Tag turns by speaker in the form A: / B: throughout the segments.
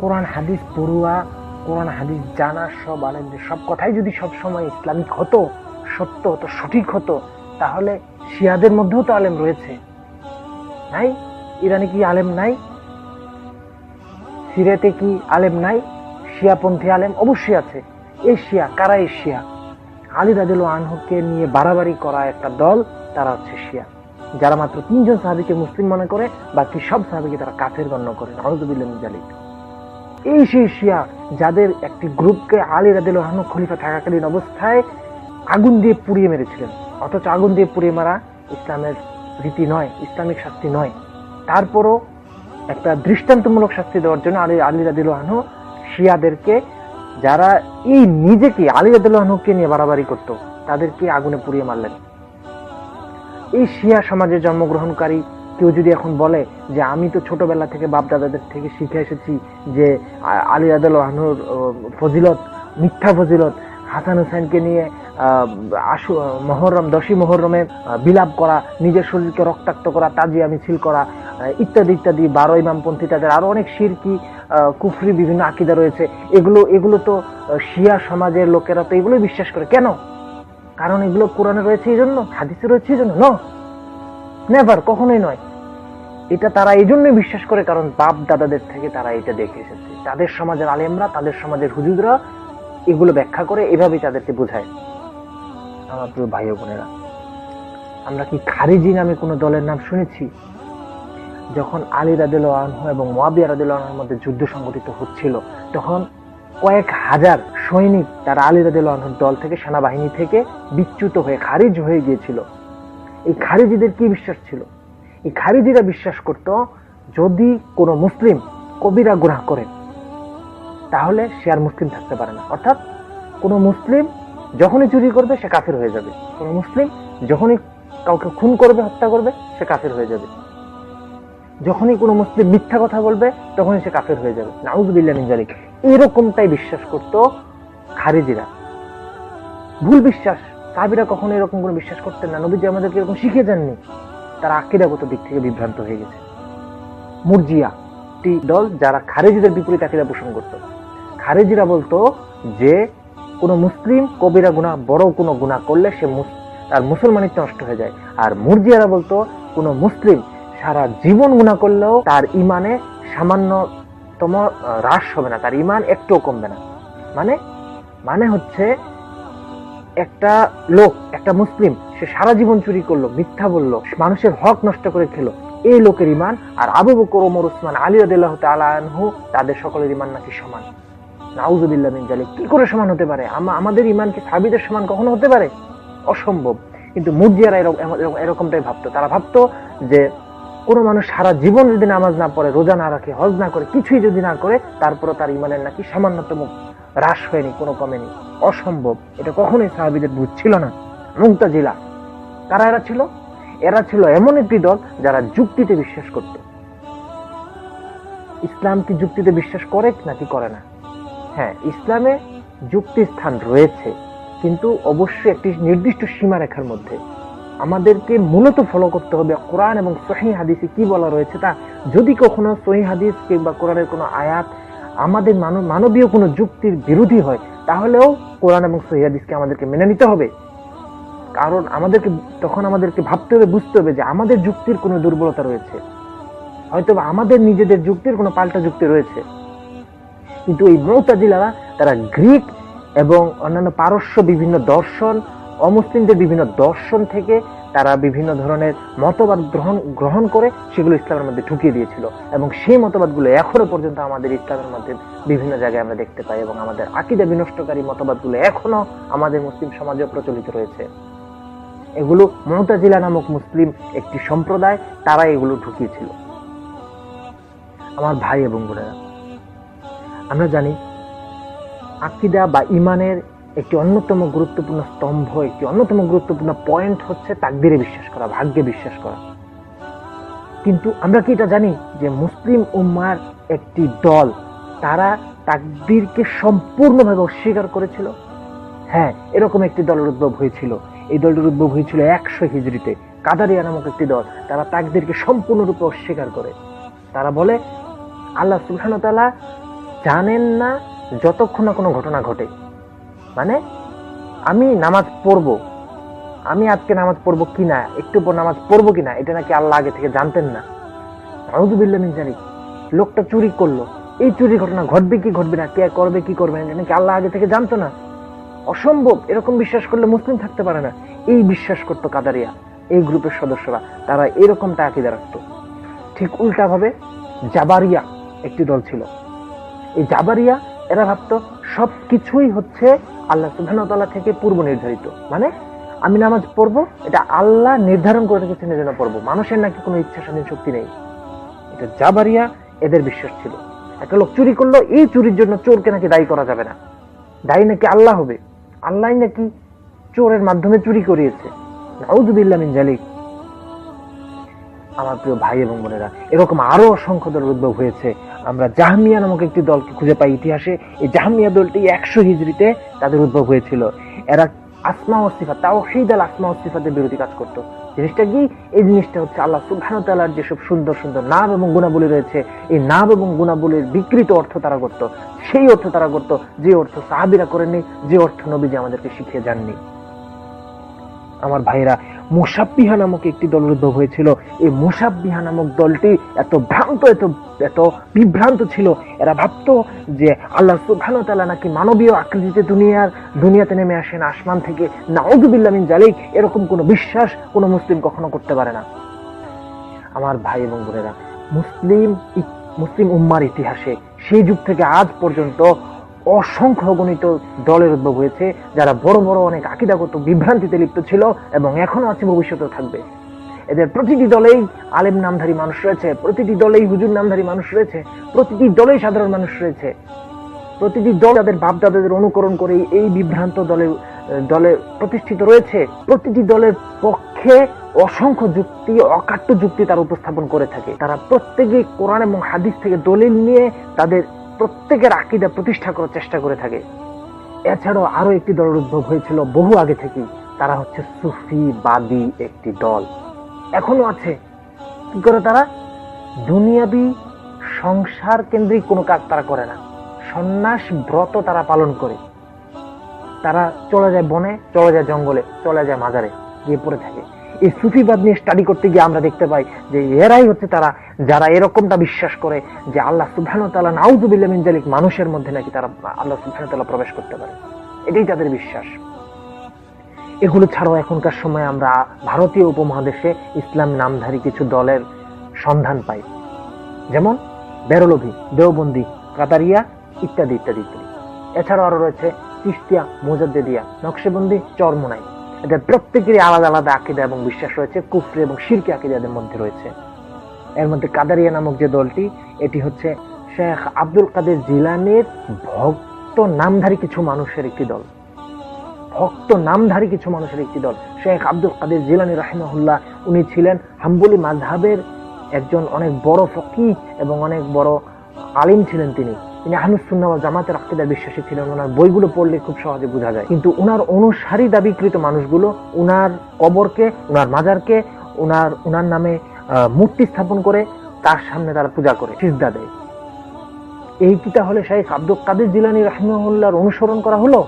A: কোরআন হাদিস পড়ুয়া, কোরআন হাদিস জানা, সব আলেমদের সব কথাই যদি সব সময় ইসলামিক হতো, সত্য হতো, সঠিক হতো, তাহলে শিয়াদের মধ্যেও তো আলেম রয়েছে। নাই? ইরানে কি আলেম নাই? সিরিয়াতে কি আলেম নাই? শিয়াপন্থী আলেম অবশ্যই আছে। এশিয়া, কারা এশিয়া? আলী রাজুল আনহুকে নিয়ে বাড়াবাড়ি করা একটা দল তারা হচ্ছে শিয়া। যারা মাত্র তিনজন সাহাবিকে মুসলিম মনে করে, বাকি সব সাহাবিকে তারা কাফের গণ্য করে। নজরুল্লাহ জালিক এই সেই শিয়া, যাদের একটি গ্রুপকে আলী রাদিল আহমদ খলিফা থাকাকালীন অবস্থায় আগুন দিয়ে পুড়িয়ে মেরেছিলেন। অথচ আগুন দিয়ে পুড়িয়ে মারা ইসলামের রীতি নয়, ইসলামিক শাস্তি নয়। তারপরও একটা দৃষ্টান্তমূলক শাস্তি দেওয়ার জন্য আলী আলী রাদিল আহনু শিয়াদেরকে, যারা এই নিজেকে আলী রাদিল আহনুকে নিয়ে বাড়াবাড়ি করতো, তাদেরকে আগুনে পুড়িয়ে মারলেন। এই শিয়া সমাজে জন্মগ্রহণকারী কেউ যদি এখন বলে যে আমি তো ছোটবেলা থেকে বাপ দাদাদের থেকে শিখে এসেছি যে আলী আদাল আহনুর ফজিলত, মিথ্যা ফজিলত, হাসান হুসাইনকে নিয়ে আশু মহরম দশী মহরমে বিলাপ করা, নিজের শরীরকে রক্তাক্ত করা, তাজিয়া, মিছিল করা ইত্যাদি ইত্যাদি, বারো ইমামপন্থী, তাদের আরও অনেক শিরকি কুফরি বিভিন্ন আকিদা রয়েছে। এগুলো এগুলো তো শিয়া সমাজের লোকেরা তো এগুলোই বিশ্বাস করে। কেন? কারণ এগুলো কোরআনে রয়েছে এই জন্য, হাদিসে রয়েছে এই জন্য, ন? নেভার কখনোই নয়। এটা তারা এই জন্যই বিশ্বাস করে, কারণ বাপ দাদাদের থেকে তারা এটা দেখে এসেছে। তাদের সমাজের আলেমরা, তাদের সমাজের হুজুররা এগুলো ব্যাখ্যা করে এভাবেই তাদেরকে বোঝায়। আমার প্রিয় ভাই বোনেরা, আমরা কি খারিজি নামে কোনো দলের নাম শুনেছি? যখন আলী রাদিল আনহু এবং মোয়াবিয়া রাদিল আনহুর মধ্যে যুদ্ধ সংগঠিত হচ্ছিল, তখন কয়েক হাজার সৈনিক তারা আলী দল থেকে, সেনাবাহিনী থেকে বিচ্যুত হয়ে খারিজ হয়ে গিয়েছিল। এই খারিজিদের কি বিশ্বাস ছিল? এই খারিজিরা বিশ্বাস করত, যদি কোনো মুসলিম কবিরা গুনাহ করে, তাহলে সে আর মুসলিম থাকতে পারে না। অর্থাৎ কোনো মুসলিম যখনই চুরি করবে, সে কাফের হয়ে যাবে। কোনো মুসলিম যখনই কাউকে খুন করবে, হত্যা করবে, সে কাফের হয়ে যাবে। যখনই কোনো মুসলিম মিথ্যা কথা বলবে, তখনই সে কাফের হয়ে যাবে। নাউজুবিল্লাহ মিন জালিক এরকমটাই বিশ্বাস করত খারিজিরা। ভুল বিশ্বাস। সাহাবিরা কখনো এরকম কোনো বিশ্বাস করতেন না। নবীজি আমাদেরকে এরকম শিখে যাননি তারা আকিদাগত দিক থেকে বিভ্রান্ত হয়ে গেছে। মুরজিয়া একটি দল যারা খারেজিদের বিপরীত আকিদা পোষণ করত। খারেজিরা বলতো যে, কোনো মুসলিম কবিরা গুনাহ, বড় কোনো গুনাহ করলে সে তার মুসলমানিত্ব নষ্ট হয়ে যায়। আর মুরজিয়ারা বলতো, কোনো মুসলিম সারা জীবন গুনাহ করলেও তার ইমানে সামান্যতম হ্রাস হবে না। তার ইমান একটুও কমবে না। মানে মানে হচ্ছে একটা লোক, একটা মুসলিম, সে সারা জীবন চুরি করল, মিথ্যা বলল, মানুষের হক নষ্ট করে খেলো। এই লোকের ইমান আর আবু বকর, ওমর, উসমান, আলী রাদিল্লাহ তাআলা আনহু, তাদের সকলের ইমান নাকি সমান? নাউজুবিল্লাহ মিন জালিক কি করে সমান হতে পারে? আমাদের ইমান কি সাবিদের সমান কখনো হতে পারে? অসম্ভব। কিন্তু মুরজিয়ারা এরকম- এরকমটাই ভাবতো। তারা ভাবতো যে কোনো মানুষ সারা জীবন যদি নামাজ না পড়ে, রোজা না রাখে, হজ না করে, কিছুই যদি না করে তারপরে তার ইমানের নাকি সামান্যতম হ্রাস হয়নি, কোনো কমেনি। অসম্ভব। এটা কখনোই সাহাবিদের বুঝ ছিল না। মুক্তাজিলা কারা এরা ছিল? এরা ছিল এমন একটি দল যারা যুক্তিতে বিশ্বাস করত। ইসলাম কি যুক্তিতে বিশ্বাস করে নাকি করে না? হ্যাঁ ইসলামে যুক্তি স্থান রয়েছে, কিন্তু অবশ্যই একটি নির্দিষ্ট সীমারেখার মধ্যে। আমাদেরকে মূলত ফলো করতে হবে কোরআন এবং সহি হাদিসে কি বলা রয়েছে তা যদি কখনো সহি হাদিস কিংবা কোরআনের কোনো আয়াত আমাদের মানব মানবীয় কোনো যুক্তির বিরোধী হয়, তাহলেও কোরআন এবং সহি হাদিসকে আমাদেরকে মেনে নিতে হবে। কারণ আমাদেরকে তখন আমাদেরকে ভাবতে হবে, বুঝতে হবে যে আমাদের যুক্তির কোনো দুর্বলতা রয়েছে। হয়তো আমাদের নিজেদের যুক্তির কোনো পাল্টা যুক্তি রয়েছে। কিন্তু এই মৌতাজিলারা, তারা গ্রিক এবং অন্যান্য পারস্য বিভিন্ন দর্শন, অমুসলিমদের বিভিন্ন দর্শন থেকে তারা বিভিন্ন ধরনের মতবাদ গ্রহণ গ্রহণ করে সেগুলো ইসলামের মধ্যে ঢুকিয়ে দিয়েছিল। এবং সেই মতবাদগুলো এখনও পর্যন্ত আমাদের ইসলামের মধ্যে বিভিন্ন জায়গায় আমরা দেখতে পাই এবং আমাদের আকিদা বিনষ্টকারী মতবাদগুলো এখনও আমাদের মুসলিম সমাজে প্রচলিত রয়েছে। এগুলো মমতাজিলা নামক মুসলিম একটি সম্প্রদায় তারা এগুলো ঢুকিয়েছিল। আমার ভাই এবং বোনেরা, আমরা জানি আকিদা বা ইমানের একটি অন্যতম গুরুত্বপূর্ণ স্তম্ভ, একটি অন্যতম গুরুত্বপূর্ণ পয়েন্ট হচ্ছে তাকদিরে বিশ্বাস করা, ভাগ্যে বিশ্বাস করা। কিন্তু আমরা কি এটা জানি? যে মুসলিম উম্মার একটি দল, তারা তাকদিরকে সম্পূর্ণভাবে অস্বীকার করেছিল। হ্যাঁ এরকম একটি দলের উদ্ভব হয়েছিল। এই দলটির উদ্ভব হয়েছিল একশো হিজড়িতে। কাদারিয়া নামক একটি দল, তারা তাকদেরকে সম্পূর্ণরূপে অস্বীকার করে। তারা বলে, আল্লাহ তাআলা জানেন না যতক্ষণ না কোনো ঘটনা ঘটে। মানে আমি নামাজ পড়ব। আমি আজকে নামাজ পড়ব কিনা, একটু পর নামাজ পড়ব কিনা, এটা নাকি আল্লাহ আগে থেকে জানতেন না। আউযুবিল্লাহ মিন লোকটা চুরি করল। এই চুরি ঘটনা ঘটবে কি ঘটবে না, কে করবে, কি করবে না নাকি আল্লাহ আগে থেকে জানতো না। অসম্ভব, এরকম বিশ্বাস করলে মুসলিম থাকতে পারে না। এই বিশ্বাস করতো কাদারিয়া, এই গ্রুপের সদস্যরা, তারা এরকমটা আকিদা রাখতো। ঠিক উল্টা ভাবে জাবারিয়া একটি দল ছিল। এই জাবারিয়া, এরা ভাবতো সব কিছুই হচ্ছে আল্লাহ সুবহানাহু থেকে পূর্ব নির্ধারিত। মানে আমি নামাজ পড়ব, এটা আল্লাহ নির্ধারণ করে রেখেছেন এজন্য পড়ব। মানুষের নাকি কোনো ইচ্ছা স্বাধীন শক্তি নেই। এটা জাবারিয়া এদের বিশ্বাস ছিল। একটা লোক চুরি করল, এই চুরির জন্য চোরকে নাকি দায়ী করা যাবে না। দায়ী নাকি আল্লাহ হবে? আল্লাহ নাকি চোরের মাধ্যমে চুরি করিয়েছে। মিন জালিক আমার প্রিয় ভাই এবং বোনেরা, এরকম আরও অসংখ্য উদ্ভব হয়েছে। আমরা জাহামিয়া নামক একটি দলকে খুঁজে পাই ইতিহাসে। এই জাহামিয়া দলটি একশো হিজড়িতে তাদের উদ্ভব হয়েছিল। এরা আসমা সিফাত তাও সেই দল আসমা ও বিরোধী কাজ করতো। জিনিসটা কি? এই জিনিসটা হচ্ছে আল্লাহ সুবহানাহু ওয়া যেসব সুন্দর সুন্দর নাম এবং গুণাবলী রয়েছে, এই নাম এবং গুণাবলীর বিকৃত অর্থ তারা করত। সেই অর্থ তারা করত, যে অর্থ সাহাবীরা করেননি, যে অর্থ নবীজি আমাদেরকে শিখিয়ে যাননি। আমার ভাইরা মুসাব্বিহা নামক একটি দল উদ্ভব হয়েছিল। এই মুসাব্বিহা নামক দলটি এত ভ্রান্ত, এত এত বিভ্রান্ত ছিল। এরা ভাবতো যে আল্লাহ সুবহানাহু তাআলা নাকি মানবীয় আকৃতিতে দুনিয়ার, দুনিয়াতে নেমে আসেন, আসমান থেকে। নাউযুবিল্লাহ মিন জালিক এরকম কোনো বিশ্বাস কোনো মুসলিম কখনো করতে পারে না। আমার ভাই এবং বোনেরা, মুসলিম মুসলিম উম্মার ইতিহাসে সেই যুগ থেকে আজ পর্যন্ত অসংখ্য গণিত দলের উদ্ভব হয়েছে, যারা বড় বড় অনেক আকিদাগত বিভ্রান্তিতে লিপ্ত ছিল এবং এখনও আছে, ভবিষ্যতেও থাকবে। এদের প্রতিটি দলেই আলেম নামধারী মানুষ রয়েছে, প্রতিটি দলেই হুজুর নামধারী মানুষ রয়েছে, প্রতিটি দলেই সাধারণ মানুষ রয়েছে। প্রতিটি দল তাদের বাপদাদাদের অনুকরণ করে এই বিভ্রান্ত দলে দলে প্রতিষ্ঠিত রয়েছে। প্রতিটি দলের পক্ষে অসংখ্য যুক্তি, অকাট্য যুক্তি তারা উপস্থাপন করে থাকে। তারা প্রত্যেকে কোরআন এবং হাদিস থেকে দলিল নিয়ে তাদের প্রত্যেকের আকিদা প্রতিষ্ঠা করার চেষ্টা করে থাকে। এছাড়াও আরও একটি দলের উদ্ভব হয়েছিল বহু আগে থেকেই। তারা হচ্ছে সুফিবাদী একটি দল। এখনও আছে। কি করে তারা? দুনিয়াবি সংসার কেন্দ্রিক কোনো কাজ তারা করে না। সন্ন্যাস ব্রত তারা পালন করে। তারা চলে যায় বনে, চলে যায় জঙ্গলে, চলে যায় মাজারে, গিয়ে পড়ে থাকে। এই সুফিবাদ নিয়ে স্টাডি করতে গিয়ে আমরা দেখতে পাই যে এরাই হচ্ছে তারা, যারা এরকমটা বিশ্বাস করে যে আল্লাহ সুবহানাহু তাআলা নাউযুবিল্লাহ মিন জালিক মানুষের মধ্যে নাকি তারা আল্লাহ সুবহানাহু প্রবেশ করতে পারে। এটাই তাদের বিশ্বাস। এগুলো ছাড়াও এখনকার সময় আমরা ভারতীয় উপমহাদেশে ইসলাম নামধারী কিছু দলের সন্ধান পাই। যেমন বেরলভি, দেওবন্দি, কাতারিয়া ইত্যাদি ইত্যাদি ইত্যাদি। এছাড়াও আরও রয়েছে চিস্তিয়া মোজাদ্দেদিয়া, নকশেবন্দি, চরমোনাই। এদের প্রত্যেকেরই আলাদা আলাদা আকিদা এবং বিশ্বাস রয়েছে, কুফরি এবং শিরকি আকিদা এদের মধ্যে রয়েছে। এর মধ্যে কাদারিয়া নামক যে দলটি, এটি হচ্ছে শেখ আব্দুল কাদের জিলানের ভক্ত নামধারী কিছু মানুষের একটি দল। ভক্ত নামধারী কিছু মানুষের একটি দল। শেখ আব্দুল কাদের জিলানি রাহিমাহুল্লাহ, উনি ছিলেন হাম্বলি মাযহাবের একজন অনেক বড় ফকি এবং অনেক বড় আলিম ছিলেন তিনি। তিনি আহমদুল্লাহ ওয়াল জামাতের আকিদার বিশ্বাসী ছিলেন। ওনার বইগুলো পড়লে খুব সহজে বোঝা যায়। কিন্তু ওনার অনুসারী দাবিকৃত মানুষগুলো ওনার কবরকে ওনার মাজারকে ওনার ওনার নামে মূর্তি স্থাপন করে তার সামনে তারা পূজা করে, সিজদা দেয়। এই কি তাহলে শেখ আব্দুল কাদের জিলানি রাহিমাহুল্লাহর অনুসরণ করা হলো?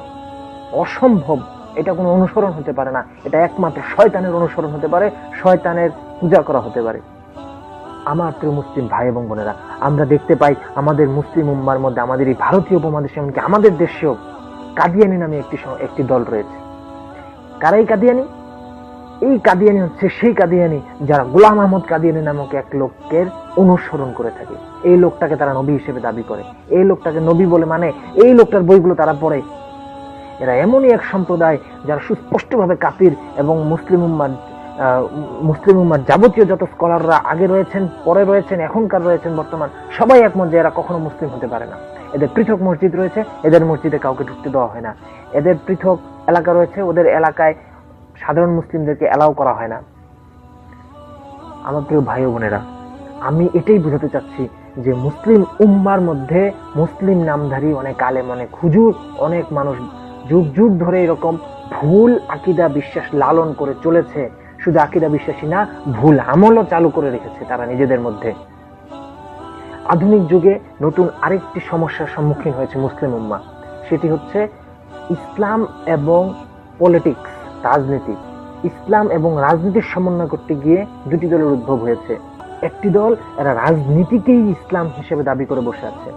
A: অসম্ভব। এটা কোনো অনুসরণ হতে পারে না। এটা একমাত্র শয়তানের অনুসরণ হতে পারে। শয়তানের পূজা করা হতে পারে। আমার প্রিয় মুসলিম ভাই এবং বোনেরা, আমরা দেখতে পাই আমাদের মুসলিম উম্মার মধ্যে আমাদের এই ভারতীয় উপমহাদেশে এমনকি আমাদের দেশেও কাদিয়ানি নামে একটি একটি দল রয়েছে। কারাই কাদিয়ানি? এই কাদিয়ানি হচ্ছে সেই কাদিয়ানি যারা গোলাম আহমদ কাদিয়ানি নামক এক লোকের অনুসরণ করে থাকে। এই লোকটাকে তারা নবী হিসেবে দাবি করে। এই লোকটাকে নবী বলে মানে এই লোকটার বইগুলো তারা পড়ে। এরা এমনই এক সম্প্রদায় যারা সুস্পষ্টভাবে কাপির এবং মুসলিম উম্মার মুসলিম উম্মার যাবতীয় যত স্কলাররা আগে রয়েছেন, পরে রয়েছেন, এখনকার রয়েছেন বর্তমান, সবাই একমত যে এরা কখনো মুসলিম হতে পারে না। এদের পৃথক মসজিদ রয়েছে, এদের মসজিদে কাউকে ঢুকতে দেওয়া হয় না। এদের পৃথক এলাকা রয়েছে, ওদের এলাকায় সাধারণ মুসলিমদেরকে অ্যালাউ করা হয় না। আমার প্রিয় ভাই বোনেরা, আমি এটাই বোঝাতে চাচ্ছি যে মুসলিম উম্মার মধ্যে মুসলিম নামধারী অনেক আলেম, অনেক হুজুর, অনেক মানুষ যুগ যুগ ধরে এরকম ভুল আকিদা, বিশ্বাস লালন করে চলেছে। শুধু আকিদা বিশ্বাসী না, ভুল আমলও চালু করে রেখেছে তারা নিজেদের মধ্যে। আধুনিক যুগে নতুন আরেকটি সমস্যার সম্মুখীন হয়েছে মুসলিম উম্মা। সেটি হচ্ছে ইসলাম এবং পলিটিক্স, রাজনীতি। ইসলাম এবং রাজনীতির সমন্বয় করতে গিয়ে দুটি দলের উদ্ভব হয়েছে। একটি দল এরা রাজনীতিকেই ইসলাম হিসেবে দাবি করে বসে আছে।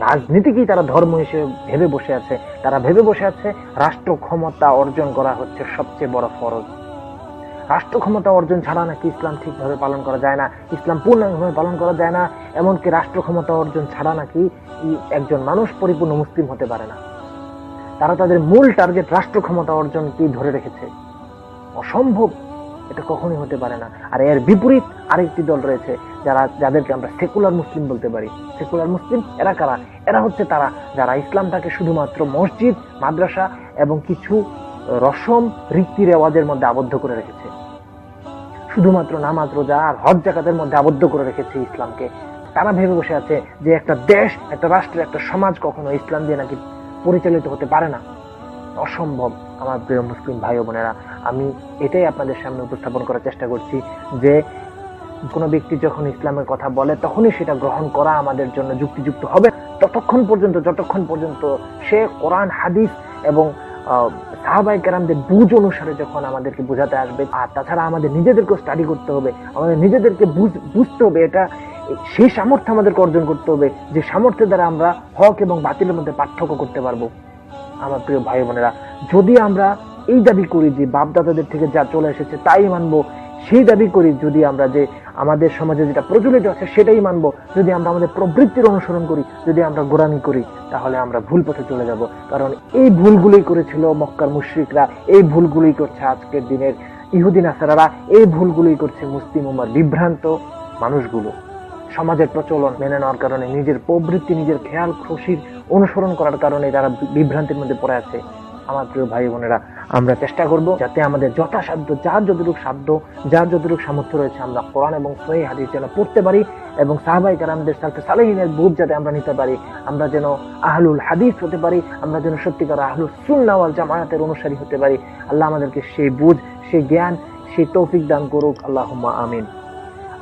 A: রাজনীতিকেই তারা ধর্ম হিসেবে ভেবে বসে আছে। তারা ভেবে বসে আছে রাষ্ট্র ক্ষমতা অর্জন করা হচ্ছে সবচেয়ে বড় ফরজ। রাষ্ট্র ক্ষমতা অর্জন ছাড়া নাকি ইসলাম ঠিকভাবে পালন করা যায় না, ইসলাম পূর্ণাঙ্গভাবে পালন করা যায় না, এমনকি রাষ্ট্র ক্ষমতা অর্জন ছাড়া নাকি একজন মানুষ পরিপূর্ণ মুসলিম হতে পারে না। তারা তাদের মূল টার্গেট রাষ্ট্র ক্ষমতা অর্জনকেই ধরে রেখেছে। অসম্ভব, এটা কখনই হতে পারে না। আর এর বিপরীত আরেকটি দল রয়েছে, যারা, যাদেরকে আমরা সেকুলার মুসলিম বলতে পারি। সেকুলার মুসলিম এরা কারা? এরা হচ্ছে তারা, যারা ইসলামটাকে শুধুমাত্র মসজিদ, মাদ্রাসা এবং কিছু রসম রীতি রেওয়াজের মধ্যে আবদ্ধ করে রেখেছে। শুধুমাত্র নামাজ, রোজা আর হজ জাকাতের মধ্যে আবদ্ধ করে রেখেছে ইসলামকে। তারা ভেবে বসে আছে যে একটা দেশ, একটা রাষ্ট্র, একটা সমাজ কখনো ইসলাম দিয়ে নাকি পরিচালিত হতে পারে না। অসম্ভব, আমার প্রিয় মুসলিম ভাই বোনেরা, আমি এটাই আপনাদের সামনে উপস্থাপন করার চেষ্টা করছি যে কোনো ব্যক্তি যখন ইসলামের কথা বলে, তখনই সেটা গ্রহণ করা আমাদের জন্য যুক্তিযুক্ত হবে। ততক্ষণ পর্যন্ত, যতক্ষণ পর্যন্ত সে কোরআন, হাদিস এবং সাহাবাই কেরামদের বুঝ অনুসারে যখন আমাদেরকে বোঝাতে আসবে, আর তাছাড়া আমাদের নিজেদেরকে স্টাডি করতে হবে, আমাদের নিজেদেরকে বুঝতে হবে, এটা, সেই সামর্থ্য আমাদেরকে অর্জন করতে হবে, যে সামর্থ্যের দ্বারা আমরা হক এবং বাতিলের মধ্যে পার্থক্য করতে পারব। আমার প্রিয় ভাই বোনেরা, যদি আমরা এই দাবি করি যে বাপ দাদাদের থেকে যা চলে এসেছে তাই মানবো, সেই দাবি করি যদি আমরা যে আমাদের সমাজে যেটা প্রচলিত আছে সেটাই মানবো। যদি আমরা আমাদের প্রবৃত্তির অনুসরণ করি, যদি আমরা গোড়ামি করি, তাহলে আমরা ভুল পথে চলে যাব। কারণ এই ভুলগুলোই করেছিল মক্কার মুশরিকরা, এই ভুলগুলোই করছে আজকের দিনের ইহুদিন আসারারা এই ভুলগুলোই করছে মুসলিম উমার বিভ্রান্ত মানুষগুলো। সমাজের প্রচলন মেনে নেওয়ার কারণে নিজের প্রবৃত্তি, নিজের খেয়াল, খুশির অনুসরণ করার কারণে তারা বিভ্রান্তির মধ্যে পড়ে আছে। আমার প্রিয় ভাই বোনেরা, আমরা চেষ্টা করব যাতে আমাদের যথাসাধ্য, যার যতটুকু সাধ্য, যার যতটুকু সামর্থ্য রয়েছে আমরা কোরআন এবং সহি হাদিস যেন পড়তে পারি এবং সাহাবাই কারামদের সাথে সালেহিনের বুধ যাতে আমরা নিতে পারি, আমরা যেন আহলুল হাদিস হতে পারি, আমরা যেন সত্যিকার আহলুল সুন্নাওয়াল জামায়াতের অনুসারী হতে পারি। আল্লাহ আমাদেরকে সেই বুঝ সেই জ্ঞান, সেই তৌফিক দান করুক। আল্লাহ আমিন।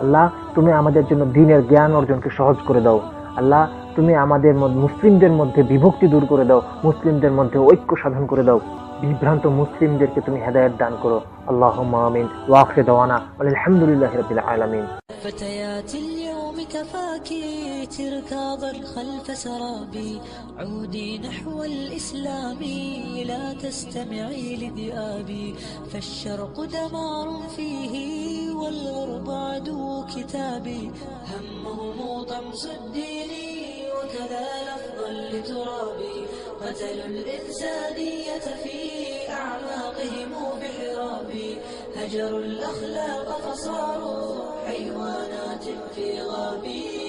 A: আল্লাহ, তুমি আমাদের জন্য দিনের জ্ঞান অর্জনকে সহজ করে দাও। আল্লাহ তুমি আমাদের মধ্যে মুসলিমদের মধ্যে বিভক্তি দূর করে দাও মুসলিমদের মধ্যে ঐক্য সাধন করে দাও বিভ্রান্ত মুসলিমদেরকে তুমি হেদায়েত দান করো আল্লাহ আমিন ওয়াকফে দেওয়ানা আলহামদুলিল্লাহ রবিল আলমিন
B: فتيات اليوم كفاك تركاضا خلف سرابي عودي نحو الإسلام لا تستمعي لذئابي فالشرق دمار فيه والغرب عدو كتابي همهم طمس الدين وكذا لفظا لترابي قتلوا الإنسانية في أعماقهم بحرابي. هجروا الأخلاق فصاروا حيوانات في غابي.